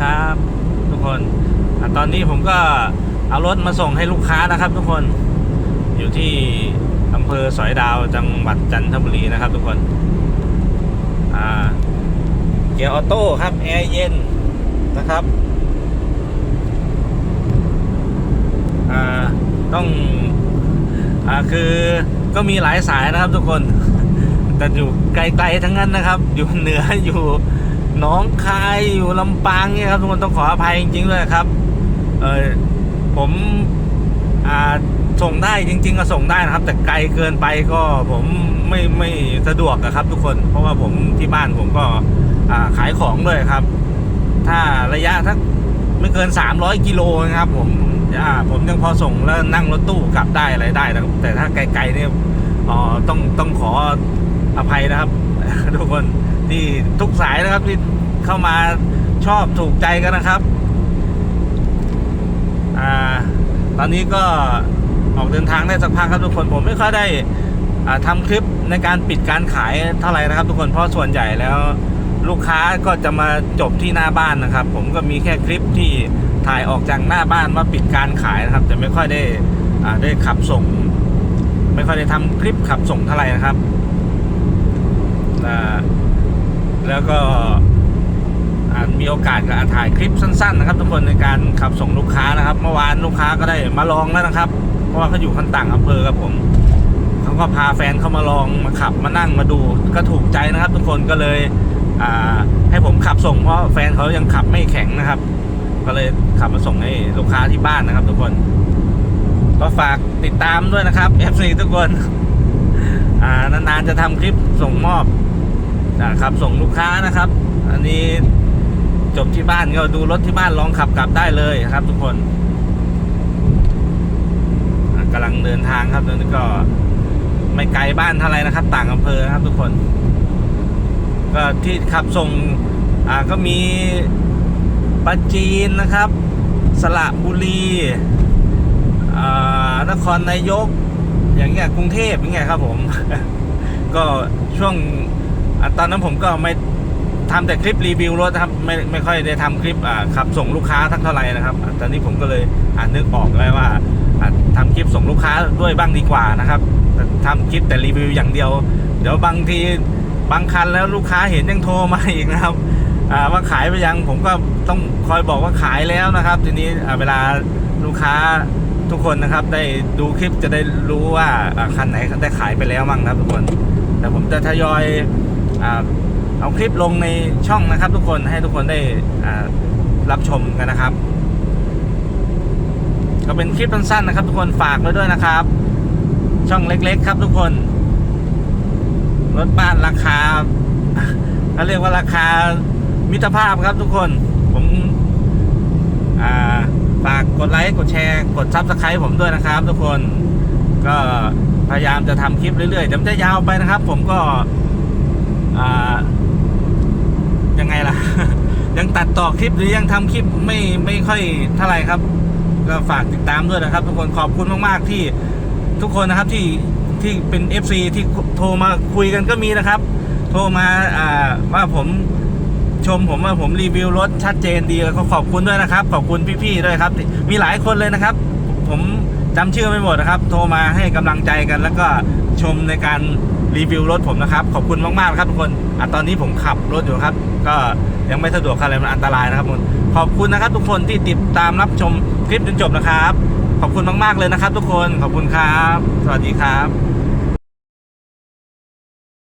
ครับ ทุกคนอตอนนี้ผมก็เอารถมาส่งให้ลูกค้านะครับ ทุกคนอยู่ที่อำเภอสอยดาวจังหวัดจันทบุรีนะครับ ทุกคนเกียร์ออโต้ครับแอร์เย็นนะครับต้องอคือก็มีหลายสายนะครับทุกคน แต่อยู่ไกลๆทั้งนั้นนะครับ อยู่เหนืออยู่ หนองคายอยู่ลำปางเนี่ยครับทุกคนต้องขออภัยจริงๆด้วยครับ เออผมอ่าส่งได้จริง ๆ ก็ส่งได้นะครับ แต่ไกลเกินไปก็ผมไม่ไม่สะดวกอะครับ ทุกคน เพราะว่าผมที่บ้านผมก็อ่าขายของด้วยครับ ถ้าระยะถ้าไม่เกิน 300 กิโลนะครับ ผมอ่าผมยังพอส่งแล้วนั่งรถตู้กลับได้อะไรได้นะแต่ถ้าไกลๆเนี่ยอ๋อต้องต้องขออภัยนะครับ ทุกคน ที่ทุกสายนะครับที่เข้ามาชอบถูกใจกันนะครับอ่าตอนนี้ก็ออกเดินทางได้สักพักครับทุกคนผมไม่ค่อยได้อ่าทำคลิปในการปิดการขายเท่าไหร่นะครับ ทุกคนเพราะส่วนใหญ่แล้วลูกค้าก็จะมาจบที่หน้าบ้านนะครับ ผมก็มีแค่คลิปที่ถ่ายออกจากหน้าบ้านว่าปิดการขายนะครับจะไม่ค่อยได้ได้ขับส่ง ไม่ค่อยได้ทำคลิปขับส่งเท่าไหร่นะครับอ่า แล้วก็มีโอกาสก็ถ่ายคลิปสั้น ๆ นะครับ ทุกคนในการขับส่งลูกค้านะครับ เมื่อวานลูกค้าก็ได้มาลองแล้วนะครับ เพราะว่าเขาอยู่ขั้นต่างอำเภอครับผมเขาก็พาแฟนเขามาลองมาขับมานั่งมาดูก็ถูกใจนะครับ ทุกคนก็เลยให้ผมขับส่งเพราะแฟนเขายังขับไม่แข็งนะครับ ก็เลยขับมาส่งให้ลูกค้าที่บ้านนะครับ ทุกคน ก็ฝากติดตามด้วยนะครับ FC ทุกคนนานๆจะทำคลิปส่งมอบ อ่าขับส่งลูกค้านะครับ อันนี้จบที่บ้านก็ดูรถที่บ้านลองขับกลับได้เลยครับ ทุกคนกำลังเดินทางครับตอนนี้ก็ไม่ไกลบ้านเท่าไรนะครับ ต่างอำเภอครับ ทุกคน ก็ที่ขับส่งอ่าก็มีปราจีนนะครับ สระบุรีอ่านครนายก อย่างเงี้ยกรุงเทพอย่างเงี้ยครับผม ก็ช่วง อะตอนนั้นผมก็ไม่ทำแต่คลิปรีวิวรถนะครับไม่ไม่ค่อยได้ทำคลิปอ่าขับส่งลูกค้าทักเท่าไหร่นะครับอะตอนนี้ผมก็เลยอ่านึกออกแล้วว่าอะทำคลิปส่งลูกค้าด้วยบ้างดีกว่านะครับแต่ทำคลิปแต่รีวิวอย่างเดียว เดี๋ยวบางทีบางคันแล้วลูกค้าเห็นยังโทรมาอีกนะครับอ่าว่าขายไปยังผมก็ต้องคอยบอกว่าขายแล้วนะครับ ทีนี้อ่าเวลาลูกค้าทุกคนนะครับได้ดูคลิปจะได้รู้ว่าอ่าคันไหนได้ขายไปแล้วมั่งนะครับทุกคน แต่ผมจะทยอย เอาคลิปลงในช่องนะครับ ทุกคนให้ทุกคนได้รับชมกันนะครับ ก็เป็นคลิปสั้นๆนะครับ ทุกคนฝากไว้ด้วยนะครับ ช่องเล็ก ๆ ครับ ทุกคนรถบ้านราคาเขาเรียกว่าราคามิตรภาพครับทุกคน ผมฝากกดไลค์กดแชร์กดซับสไครต์ผมด้วยนะครับ ทุกคนก็พยายามจะทำคลิปเรื่อยๆเดี๋ยวจะยาวไปนะครับ ผมก็ ยังไงล่ะ ยังตัดต่อคลิปหรือยังทำคลิปไม่ไม่ค่อยเท่าไหร่ครับ ก็ฝากติดตามด้วยนะครับ ทุกคนขอบคุณมากๆที่ทุกคนนะครับที่ที่เป็น FC ที่โทรมาคุยกันก็มีนะครับ โทรมาอ่าว่าผมชมผมว่าผมรีวิวรถชัดเจนดีแล้วก็ขอบคุณด้วยนะครับ ขอบคุณพี่ๆด้วยครับ มีหลายคนเลยนะครับ ผมจำชื่อไม่หมดนะครับ โทรมาให้กำลังใจกัน แล้วก็ชมในการ รีวิวรถผมนะครับ ขอบคุณมากๆนะครับทุกคนอะตอนนี้ผมขับรถอยู่ครับ ก็ยังไม่สะดวกอะไรมันอันตรายนะครับทุกคนขอบคุณนะครับ ทุกคนที่ติดตามรับชมคลิปจนจบนะครับ ขอบคุณมากๆเลยนะครับ ทุกคนขอบคุณครับ สวัสดีครับ